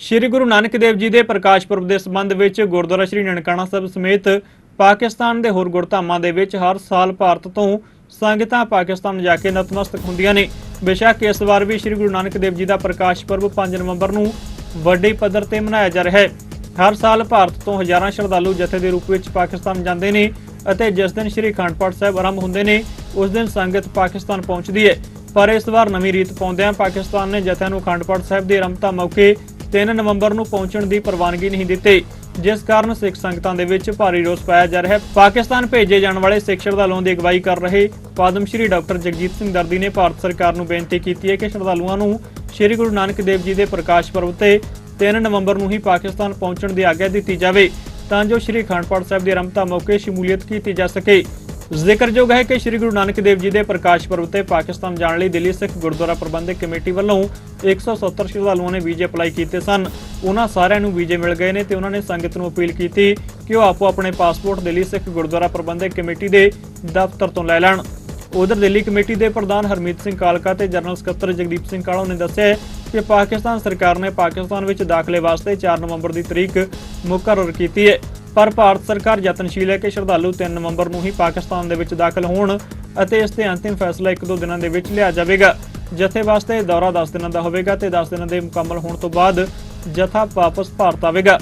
ਸ਼੍ਰੀ ਗੁਰੂ ਨਾਨਕ ਦੇਵ ਜੀ ਦੇ ਪ੍ਰਕਾਸ਼ ਪੁਰਬ ਦੇ ਸੰਬੰਧ ਵਿੱਚ ਗੁਰਦੁਆਰਾ ਸ਼੍ਰੀ ਨਨਕਾਣਾ ਸਾਹਿਬ ਸਮੇਤ ਪਾਕਿਸਤਾਨ ਦੇ ਹੋਰ ਗੁਰਧਾਮਾਂ ਦੇ ਵਿੱਚ ਹਰ ਸਾਲ ਭਾਰਤ ਤੋਂ ਸੰਗਤਾਂ ਪਾਕਿਸਤਾਨ ਜਾ ਕੇ ਨਤਮਸਤਕ ਹੁੰਦੀਆਂ ਨੇ। ਬੇਸ਼ੱਕ ਇਸ ਵਾਰ ਵੀ ਸ਼੍ਰੀ ਗੁਰੂ ਨਾਨਕ ਦੇਵ ਜੀ ਦਾ ਪ੍ਰਕਾਸ਼ ਪੁਰਬ 5 ਨਵੰਬਰ ਨੂੰ ਵੱਡੇ ਪੱਧਰ ਤੇ ਮਨਾਇਆ ਜਾ ਰਿਹਾ ਹੈ। ਹਰ ਸਾਲ ਭਾਰਤ ਤੋਂ ਹਜ਼ਾਰਾਂ ਸ਼ਰਧਾਲੂ ਜਥੇ ਦੇ ਰੂਪ ਵਿੱਚ ਪਾਕਿਸਤਾਨ ਜਾਂਦੇ ਨੇ ਅਤੇ ਜਿਸ ਦਿਨ ਸ਼੍ਰੀ ਅਖੰਡ ਪਾਠ ਸਾਹਿਬ ਆਰੰਭ ਹੁੰਦੇ ਨੇ, ਉਸ ਦਿਨ ਸੰਗਤ ਪਾਕਿਸਤਾਨ ਪਹੁੰਚਦੀ ਹੈ। ਪਰ ਇਸ ਵਾਰ ਨਵੀਂ ਰੀਤ ਪਾਉਂਦਿਆਂ ਪਾਕਿਸਤਾਨ ਨੇ ਜਥਿਆਂ ਨੂੰ ਅਖੰਡ ਪਾਠ ਸਾਹਿਬ ਦੇ ਆਰੰਭਤਾ ਮੌਕੇ 3 ਨਵੰਬਰ ਨੂੰ ਪਹੁੰਚਣ ਦੀ ਪ੍ਰਵਾਨਗੀ ਨਹੀਂ ਦਿੱਤੀ, ਜਿਸ ਕਾਰਨ ਸਿੱਖ ਸੰਗਤਾਂ ਦੇ ਵਿੱਚ ਭਾਰੀ ਰੋਸ ਪਾਇਆ ਜਾ ਰਿਹਾ ਹੈ। ਪਾਕਿਸਤਾਨ ਭੇਜੇ ਜਾਣ ਵਾਲੇ ਸਿੱਖ ਸ਼ਰਧਾਲੂਆਂ ਦੀ ਅਗਵਾਈ ਕਰ ਰਹੇ ਪਦਮ ਸ਼੍ਰੀ ਡਾਕਟਰ ਜਗਜੀਤ ਸਿੰਘ ਦਰਦੀ ਨੇ ਭਾਰਤ ਸਰਕਾਰ ਨੂੰ ਬੇਨਤੀ ਕੀਤੀ ਹੈ ਕਿ ਸ਼ਰਧਾਲੂਆਂ ਨੂੰ ਸ਼੍ਰੀ ਗੁਰੂ ਨਾਨਕ ਦੇਵ ਜੀ ਦੇ ਪ੍ਰਕਾਸ਼ ਪੁਰਬ ਤੇ 3 ਨਵੰਬਰ ਨੂੰ ਹੀ ਪਾਕਿਸਤਾਨ ਪਹੁੰਚਣ ਦੀ ਆਗਿਆ ਦਿੱਤੀ ਜਾਵੇ, ਤਾਂ ਜੋ ਸ਼੍ਰੀ ਅਖੰਡ ਪਾਠ ਸਾਹਿਬ ਦੀ ਆਰੰਭਤਾ ਮੌਕੇ ਸ਼ਮੂਲੀਅਤ ਕੀਤੀ ਜਾ ਸਕੇ। ਜ਼ਿਕਰਯੋਗ ਹੈ ਕਿ ਸ਼੍ਰੀ ਗੁਰੂ ਨਾਨਕ ਦੇਵ ਜੀ ਦੇ ਪ੍ਰਕਾਸ਼ ਪੁਰਬ ਤੇ ਪਾਕਿਸਤਾਨ ਜਾਣ ਲਈ ਦਿੱਲੀ ਸਿੱਖ ਗੁਰਦੁਆਰਾ ਪ੍ਰਬੰਧਕ ਕਮੇਟੀ ਵੱਲੋਂ 170 ਸ਼ਰਧਾਲੂਆਂ ਨੇ ਵੀਜ਼ੇ ਅਪਲਾਈ ਕੀਤੇ ਸਨ। ਉਹਨਾਂ ਸਾਰਿਆਂ ਨੂੰ ਵੀਜ਼ੇ ਮਿਲ ਗਏ ਨੇ ਤੇ ਉਹਨਾਂ ਨੇ ਸੰਗਤ ਨੂੰ ਅਪੀਲ ਕੀਤੀ ਕਿ ਉਹ ਆਪੋ ਆਪਣੇ ਪਾਸਪੋਰਟ ਦਿੱਲੀ ਸਿੱਖ ਗੁਰਦੁਆਰਾ ਪ੍ਰਬੰਧਕ ਕਮੇਟੀ ਦੇ ਦਫ਼ਤਰ ਤੋਂ ਲੈ ਲੈਣ। ਉਧਰ ਦਿੱਲੀ ਕਮੇਟੀ ਦੇ ਪ੍ਰਧਾਨ ਹਰਮੀਤ ਸਿੰਘ ਕਾਲਕਾ ਤੇ ਜਨਰਲ ਸਕੱਤਰ ਜਗਦੀਪ ਸਿੰਘ ਕਾਲੋਂ ਨੇ ਦੱਸਿਆ ਕਿ ਪਾਕਿਸਤਾਨ ਸਰਕਾਰ ਨੇ ਪਾਕਿਸਤਾਨ ਵਿੱਚ ਦਾਖਲੇ ਵਾਸਤੇ 4 ਨਵੰਬਰ ਦੀ ਤਰੀਕ ਮੁਕਰਰ ਕੀਤੀ ਹੈ। ਪਰ ਭਾਰਤ ਸਰਕਾਰ ਯਤਨਸ਼ੀਲ ਹੈ ਕਿ ਸ਼ਰਧਾਲੂ 3 ਨਵੰਬਰ ਨੂੰ ਹੀ ਪਾਕਿਸਤਾਨ ਦੇ ਵਿੱਚ ਦਾਖਲ ਹੋਣ ਅਤੇ ਇਸ ਤੇ ਅੰਤਿਮ ਫੈਸਲਾ 1-2 ਦਿਨਾਂ ਦੇ ਵਿੱਚ ਲਿਆ ਜਾਵੇਗਾ। ਜਥੇ ਵਾਸਤੇ ਦੌਰਾ 10 ਦਿਨਾਂ ਦਾ ਹੋਵੇਗਾ ਤੇ 10 ਦਿਨਾਂ ਦੇ ਮੁਕੰਮਲ ਹੋਣ ਤੋਂ ਬਾਅਦ ਜਥਾ ਵਾਪਸ ਭਾਰਤ ਆਵੇਗਾ।